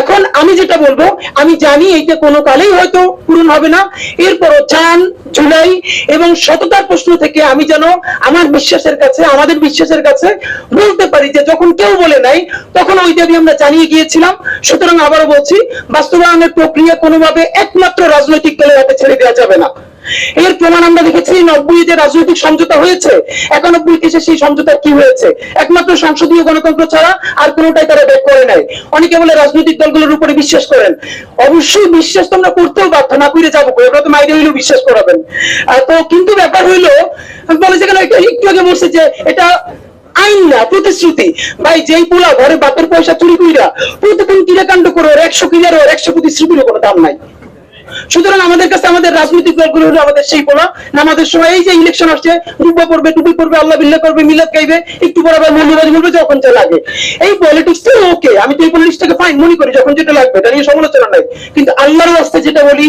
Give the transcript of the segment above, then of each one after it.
এখন আমি যেটা বলব, আমি জানি এইটা কোনো কালেই হয়তো পূরণ হবে না। এরপরও চান জুলাই এবং সততার প্রশ্ন থেকে আমি যেন আমার বিশ্বাসের কাছে, আমাদের বিশ্বাসের কাছে বলতে পারি যে যখন কেউ বলে নাই, তখন ওই দাবি আমরা জানিয়ে গিয়েছিলাম। সুতরাং আবারও বলছি, বাস্তবায়নের প্রক্রিয়া কোনোভাবে একমাত্র রাজনৈতিক দলের হাতে ছেড়ে দেওয়া যাবে না। এর প্রমাণ আমরা দেখেছি, নব্বই যে রাজনৈতিক সমঝোতা হয়েছে, একানব্বই এসে সেই সমঝোতার কি হয়েছে? একমাত্র সংসদীয় গণতন্ত্র ছাড়া আর কোনোটাই তারা ব্যাক করে নাই। অনেকে বলে রাজনৈতিক দলগুলোর উপরে বিশ্বাস করেন। অবশ্যই বিশ্বাস তো আমরা করতেও বাধ্য, না করে যাব এবার তো মাইরে হইলেও বিশ্বাস করাবেন। তো কিন্তু ব্যাপার হইল, বলে যে কেন এটা একটু আগে বলছে যে এটা আইন না, প্রতিশ্রুতি। ভাই, যেই পোলা ঘরে বাপের পয়সা চুরি কইরা প্রতিদিন ক্রিয়াকাণ্ড করে ওর একশো ওর একশো প্রতিশ্রুতিরও কোনো দাম নাই। সুতরাং আমাদের কাছে আমাদের রাজনৈতিক দলগুলো আমাদের সেই পোলা নামাজের সময় এই যে ইলেকশন আসছে ডুব্বা পড়বে, টুপি পড়বে, আল্লাহ বিল্লাহ করবে, মিলাদ গাইবে, একটু পর আবার মূল্যবাজ বলবে, যখন যা লাগে। এই পলিটিক্স তো ওকে আমি তো এই পলিটিক্সটাকে ফাইন মনে করি, যখন যেটা লাগবে, এটা নিয়ে সমালোচনা নাই। কিন্তু আল্লাহর রাস্তে যেটা বলি,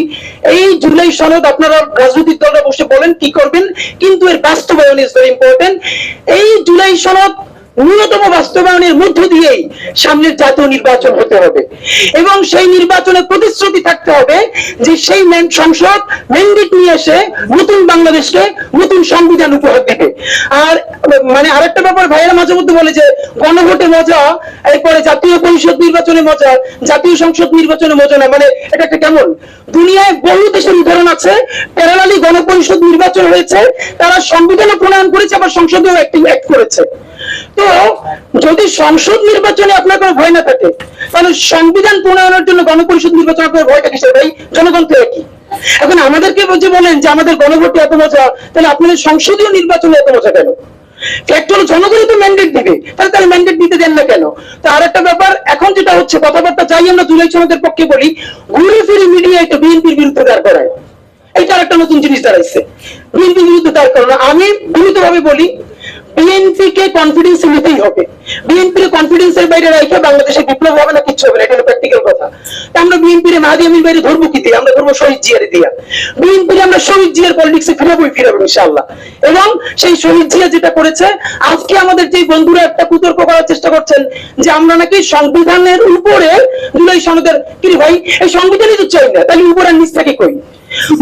এই জুলাই সনদ আপনারা রাজনৈতিক দলরা বসে বলেন, কি করবেন? কিন্তু এর বাস্তবায়ন ইজ ভেরি ইম্পর্টেন্ট এই জুলাই সনদ ন্যূনতম বাস্তবায়নের মধ্য দিয়েই সামনের জাতীয় নির্বাচন হতে হবে। এবং সেই নির্বাচনে প্রতিশ্রুতি থাকতে হবে যে সেই ম্যান- সংসদ ম্যান্ডেট নিয়ে এসে নতুন বাংলাদেশকে নতুন সংবিধান উপহার দেবে। আর মানে আরেকটা ব্যাপার, ভাইয়েরা মাঝে মধ্যে বলে যে গণভোটে মজা, এরপরে জাতীয় পরিষদ নির্বাচনে মজা, জাতীয় সংসদ নির্বাচনে মজা না। মানে এটা একটা কেমন? দুনিয়ায় বহু দেশের উদাহরণ আছে প্যারালালি গণপরিষদ নির্বাচন হয়েছে, তারা সংবিধানও প্রণয়ন করেছে, আবার সংসদেও একটি অ্যাক্ট করেছে। তো যদি সংসদ নির্বাচনে আপনার কোনো ভয় না থাকে তাহলে সংবিধান প্রণয়নের জন্য গণপরিষদ নির্বাচন আপনার ভয়টা কিসের ভাই। জনগণ তো একই। এখন আমাদেরকে যে বলেন যে আমাদের গণভোটে এত মজা, তাহলে আপনাদের সংসদীয় নির্বাচনে এত মজা কেন? ফ্যাক্ট জনগণই তো ম্যান্ডেট দিবে, তাহলে তারা ম্যান্ডেট দিতে দেন না কেন? আর একটা ব্যাপার, এখন যেটা হচ্ছে, কথাবার্তা চাই আমরা জুলাই পক্ষে বলি, ঘুরে ফিরে মিডিয়া এটা বিএনপির বিরুদ্ধে দাঁড় করায়। এটা একটা নতুন জিনিস দাঁড়াইছে। বিএনপির বিরুদ্ধে দাঁড় করানো আমি বিনীত ভাবে বলি বিএনপি কে কনফিডেন্স নিতেই হবে। বিএনপির কনফিডেন্সের বাইরে রাখে বাংলাদেশে বিপ্লব হবে না কিচ্ছু হবে না এটা হলো প্র্যাকটিক্যাল এবং সেই শহীদ যেটা করেছে, আজকে আমাদের যে বন্ধুরা একটা করার চেষ্টা করছেন যে আমরা নাকি সংবিধানের উপরে জুলাই সনদের, কি ভাই? এই সংবিধানই তো চাই না, তাহলে উপরের নিচ থেকে কই?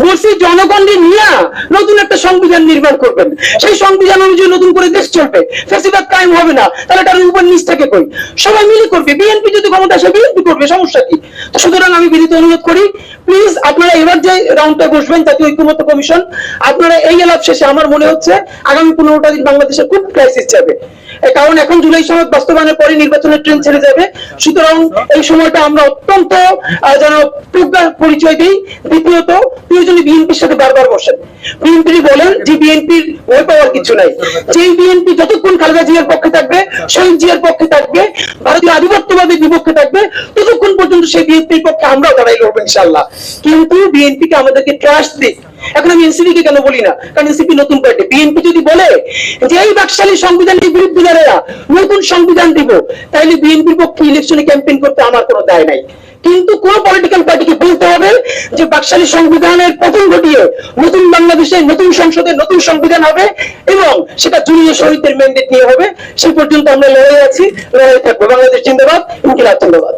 বলছি জনগণকে নিয়ে নতুন একটা সংবিধান নির্মাণ করবেন। সেই সংবিধান অনুযায়ী নতুন করে দেশ চলবে। ফেসিবাদ কায়েম হবে না। তাহলে তার উপর নিচ থেকে কই? সবাই মিলে করবে। বিএনপি যদি ক্ষমতা আসে, বিএনপি করবে। সমস্যা কি? সুতরাং আমি বিনীত অনুরোধ করি প্লিজ আপনারা এবার যে রাউন্ডটা বসবেন, জাতীয় ঐক্যমত্য কমিশন, আপনারা এই এলাপ শেষে আমার মনে হচ্ছে আগামী পনেরোটা দিন বাংলাদেশে খুব ক্রাইসিস যাবে। কারণ এখন জুলাই সনদ বাস্তবায়নের পরে নির্বাচনের ট্রেন ছেড়ে যাবে। সুতরাং এই সময়টা আমরা অত্যন্ত যেন প্রজ্ঞার পরিচয় দিই। দ্বিতীয়ত, প্রয়োজনে বিএনপির সাথে বারবার বসেন। বিএনপি বলেন যে বিএনপির ভয় পাওয়ার কিছু নাই। যে বিএনপি যতক্ষণ খালেদা জিয়ার পক্ষে থাকবে, শহীদ জিয়ার পক্ষে থাকবে, ভারতীয় আধিপত্যবাদের বিপক্ষে থাকবে, ততক্ষণ পর্যন্ত সেই বিএনপির পক্ষে আমরাও দাঁড়াই লড়বো ইনশাল্লাহ কিন্তু বিএনপিকে আমাদেরকে ট্রাস্ট দিক। এখন আমি এনসিপি কে কেন বলি না? কারণ এনসিপি নতুন পার্টি বিএনপি যদি বলে যে, এই বাকশালী সংবিধানের বিরুদ্ধে দাঁড়ায়া নতুন সংবিধান দিব, তাহলে বিএনপির পক্ষে ইলেকশনে ক্যাম্পেইন করতে আমার কোনো দায় নাই। কিন্তু কোন পলিটিক্যাল পার্টিকে বলতে হবে যে, বাকশালী সংবিধানের পতন ঘটিয়ে নতুন বাংলাদেশে নতুন সংসদে নতুন সংবিধান হবে এবং সেটা জুনিয়র শহীদদের ম্যান্ডেট নিয়ে হবে সেই পর্যন্ত আমরা লড়াই আছি। লড়াই থাকব। বাংলাদেশ জিন্দাবাদ, ইনকিলাব জিন্দাবাদ।